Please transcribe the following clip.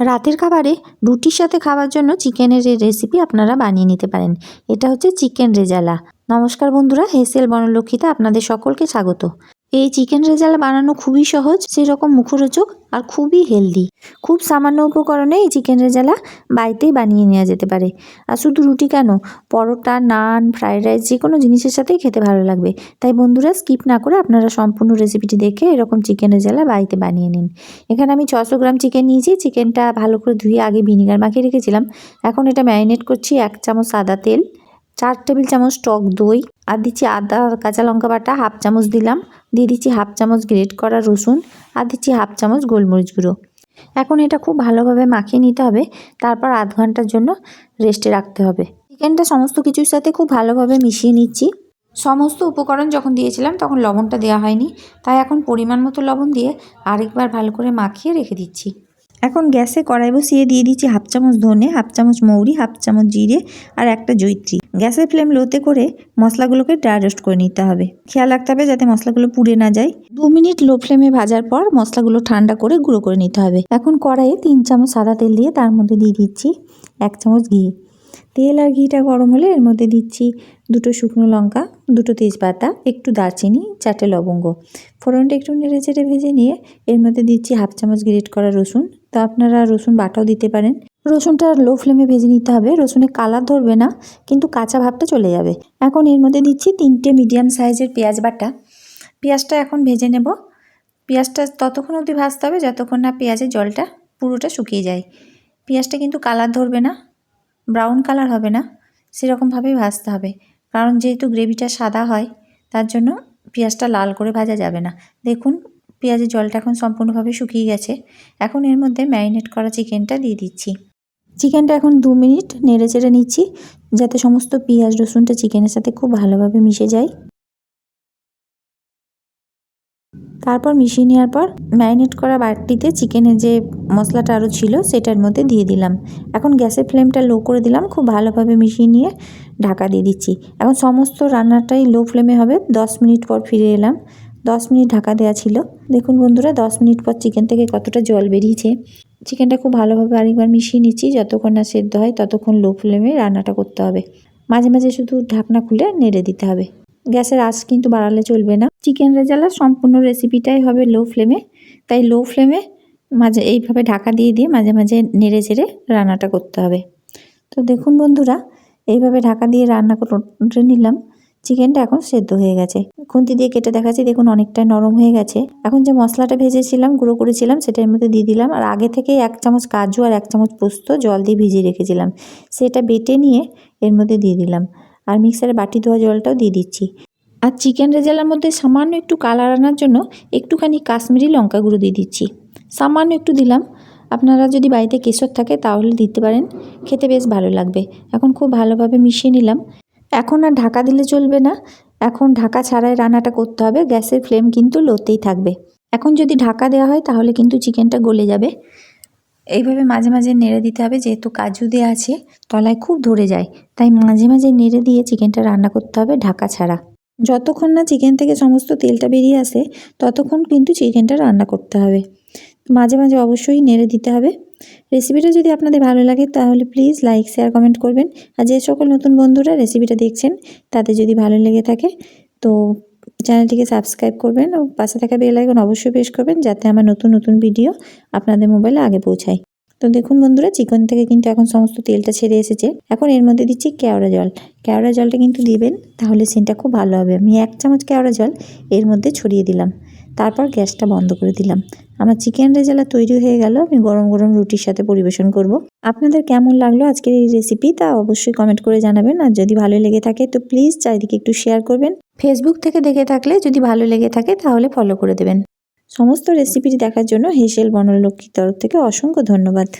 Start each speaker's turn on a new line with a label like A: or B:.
A: রাতের খাবারে রুটির সাথে খাওয়ার জন্য চিকেনের এই রেসিপি আপনারা বানিয়ে নিতে পারেন। এটা হচ্ছে চিকেন রেজালা। নমস্কার বন্ধুরা, হেসেল বনলক্ষ্মীতে আপনাদের সকলকে স্বাগত। এই চিকেন রেজালা বানানো খুবই সহজ, সেরকম মুখরোচক আর খুবই হেলদি। খুব সামান্য উপকরণে এই চিকেন রেজালা বাড়িতেই বানিয়ে নেওয়া যেতে পারে। আর শুধু রুটি কেন? পরোটা, নান ফ্রায়েড রাইস যে কোনো জিনিসের সাথেই খেতে ভালো লাগবে। তাই বন্ধুরা, স্কিপ না করে আপনারা সম্পূর্ণ রেসিপিটি দেখে এরকম চিকেন রেজালা বাড়িতে বানিয়ে নিন। এখানে আমি ছশো গ্রাম চিকেন নিয়েছি। চিকেনটা ভালো করে ধুয়ে আগে ভিনিগার মাখিয়ে রেখেছিলাম। এখন এটা ম্যারিনেট করছি এক চামচ সাদা তেল। চার টেবিল চামচ টক দই, আর দিচ্ছি আদা, কাঁচা লঙ্কা বাটা, হাফ চামচ দিলাম। দিয়ে দিচ্ছি হাফ চামচ গ্রেট করা রসুন, আর দিচ্ছি হাফ চামচ গোলমরিচ গুঁড়ো। এখন এটা খুব ভালোভাবে মাখিয়ে নিতে হবে, তারপর আধ ঘণ্টার জন্য রেস্টে রাখতে হবে। চিকেনটা সমস্ত কিছুর সাথে খুব ভালোভাবে মিশিয়ে নিচ্ছি। সমস্ত উপকরণ যখন দিয়েছিলাম, তখন লবণটা দেওয়া হয়নি, তাই এখন পরিমাণ মতো লবণ দিয়ে আরেকবার ভালো করে মাখিয়ে রেখে দিচ্ছি। এখন গ্যাসে কড়াই বসিয়ে দিয়ে দিচ্ছি হাফ চামচ ধনে, হাফ চামচ মৌরি, হাফ চামচ জিরে আর একটা জৈত্রী গ্যাসের ফ্লেম লোতে করে মশলাগুলোকে ড্রাই রোস্ট করে নিতে হবে। খেয়াল রাখতে হবে যাতে মশলাগুলো পুড়ে না যায়। দু মিনিট লো ফ্লেমে ভাজার পর মশলাগুলো ঠান্ডা করে গুঁড়ো করে নিতে হবে। এখন কড়াইয়ে তিন চামচ সাদা তেল দিয়ে তার মধ্যে দিয়ে দিচ্ছি এক চামচ ঘি। তেল আর ঘিটা গরম হলে এর মধ্যে দিচ্ছি দুটো শুকনো লঙ্কা, দুটো তেজপাতা, একটু দারচিনি, চারটে লবঙ্গ। ফোড়নটা একটু নেড়ে চেড়ে ভেজে নিয়ে এর মধ্যে দিচ্ছি হাফ চামচ গ্রেট করা রসুন। তো আপনারা রসুন বাটাও দিতে পারেন। রসুনটা লো ফ্লেমে ভেজে নিতে হবে। রসুনে কালার ধরবে না, কিন্তু কাঁচা ভাবটা চলে যাবে। এখন এর মধ্যে দিচ্ছি তিনটে মিডিয়াম সাইজের পেঁয়াজ বাটা। পেঁয়াজটা এখন ভেজে নেব। পেঁয়াজটা ততক্ষণ অবধি ভাজতে হবে, যতক্ষণ না পেঁয়াজের জলটা পুরোটা শুকিয়ে যায়। পেঁয়াজটা কিন্তু কালার ধরবে না ব্রাউন কালার হবে না সেরকমভাবেই ভাজতে হবে। কারণ যেহেতু গ্রেভিটা সাদা হয়, তার জন্য পেঁয়াজটা লাল করে ভাজা যাবে না। দেখুন পেঁয়াজের জলটা এখন সম্পূর্ণভাবে শুকিয়ে গেছে। এখন এর মধ্যে ম্যারিনেট করা চিকেনটা দিয়ে দিচ্ছি। চিকেনটা এখন দু মিনিট নেড়ে চেড়ে নিচ্ছি, যাতে সমস্ত পেঁয়াজ, রসুনটা চিকেনের সাথে খুব ভালোভাবে মিশে যায়। তারপর মিশিয়ে নেওয়ার পর ম্যারিনেট করা বাটিতে চিকেনের যে মশলাটা আরও ছিল, সেটার মধ্যে দিয়ে দিলাম। এখন গ্যাসের ফ্লেমটা লো করে দিলাম, খুব ভালোভাবে মিশিয়ে নিয়ে ঢাকা দিয়ে দিচ্ছি। এখন সমস্ত রান্নাটাই লো ফ্লেমে হবে, দশ মিনিট পর ফিরে এলাম। দশ মিনিট ঢাকা দেওয়া ছিল। দেখুন বন্ধুরা, দশ মিনিট পর চিকেন থেকে কতটা জল বেরিয়েছে। চিকেনটা খুব ভালোভাবে আরেকবার মিশিয়ে নিচ্ছি, যতক্ষণ না সেদ্ধ হয় ততক্ষণ লো ফ্লেমে রান্নাটা করতে হবে। মাঝে মাঝে শুধু ঢাকনা খুলে নেড়ে দিতে হবে। গ্যাসের আঁচ কিন্তু বাড়ালে চলবে না। চিকেন রেজালার সম্পূর্ণ রেসিপিটাই হবে লো ফ্লেমে তাই লো ফ্লেমে মাঝে এইভাবে ঢাকা দিয়ে দিয়ে মাঝে মাঝে নেড়ে চেড়ে রান্নাটা করতে হবে। তো দেখুন বন্ধুরা, এইভাবে ঢাকা দিয়ে রান্না করে নিলাম। চিকেনটা এখন সেদ্ধ হয়ে গেছে। খুন্তি দিয়ে কেটে দেখাচ্ছি, দেখুন অনেকটা নরম হয়ে গেছে। এখন যে মশলাটা ভেজেছিলাম, গুঁড়ো করেছিলাম, সেটার মধ্যে দিয়ে দিলাম। আর আগে থেকে এক চামচ কাজু আর এক চামচ পোস্ত জল দিয়ে ভিজিয়ে রেখেছিলাম। সেটা বেটে নিয়ে এর মধ্যে দিয়ে দিলাম। আর মিক্সারে বাটি ধোয়া জলটাও দিয়ে দিচ্ছি। আর চিকেন রেজালার মধ্যে সামান্য একটু কালার আনার জন্য একটুখানি কাশ্মীরি লঙ্কা গুঁড়ো দিয়ে দিচ্ছি। সামান্য একটু দিলাম। আপনারা যদি বাড়িতে কেশর থাকে, তাহলে দিতে পারেন। খেতে বেশ ভালো লাগবে। এখন খুব ভালোভাবে মিশিয়ে নিলাম। এখন আর ঢাকা দিলে চলবে না। এখন ঢাকা ছাড়াই রান্নাটা করতে হবে, গ্যাসের ফ্লেম কিন্তু লোতেই থাকবে। এখন যদি ঢাকা দেওয়া হয় তাহলে কিন্তু চিকেনটা গলে যাবে। এইভাবে মাঝে মাঝে নেড়ে দিতে হবে, যেহেতু কাজু দেওয়া আছে, তলায় খুব ধরে যায়। তাই মাঝে মাঝে নেড়ে দিয়ে চিকেনটা রান্না করতে হবে ঢাকা ছাড়া। যতক্ষণ না চিকেন থেকে সমস্ত তেলটা বেরিয়ে আসে, ততক্ষণ কিন্তু চিকেনটা রান্না করতে হবে। মাঝে মাঝে অবশ্যই নেড়ে দিতে হবে। রেসিপিটা যদি আপনাদের ভালো লাগে, তাহলে প্লিজ লাইক শেয়ার কমেন্ট করবেন। আর যে সকল নতুন বন্ধুরা রেসিপিটা দেখছেন, তাদের যদি ভালো লেগে থাকে, তো চ্যানেলটিকে সাবস্ক্রাইব করবেন ও পাশে থাকা বেল আইকন অবশ্যই প্রেস করবেন, যাতে আমার নতুন নতুন ভিডিও আপনাদের মোবাইলে আগে পৌঁছায়। তো দেখুন বন্ধুরা চিকেন থেকে কিন্তু এখন সমস্ত তেলটা ছেড়ে এসেছে। এখন এর মধ্যে দিচ্ছি কেওড়া জল। কেওড়া জলটা কিন্তু দিবেন, তাহলে সেন্টটা খুব ভালো হবে। আমি এক চামচ কেওড়া জল এর মধ্যে ছড়িয়ে দিলাম। তারপর গ্যাসটা বন্ধ করে দিলাম। আমার চিকেন রেজালা তৈরি হয়ে গেল, আমি গরম গরম রুটির সাথে পরিবেশন করব। আপনাদের কেমন লাগল আজকের এই রেসিপি তা অবশ্যই কমেন্ট করে জানাবেন। আর যদি ভালো লেগে থাকে তো প্লিজ চারিদিকে একটু শেয়ার করবেন। ফেসবুক থেকে দেখে থাকলে যদি ভালো লেগে থাকে তাহলে ফলো করে দেবেন। সমস্ত রেসিপিটি দেখার জন্য হেসেল বনলক্ষ্মীর তরফ থেকে অসংখ্য ধন্যবাদ।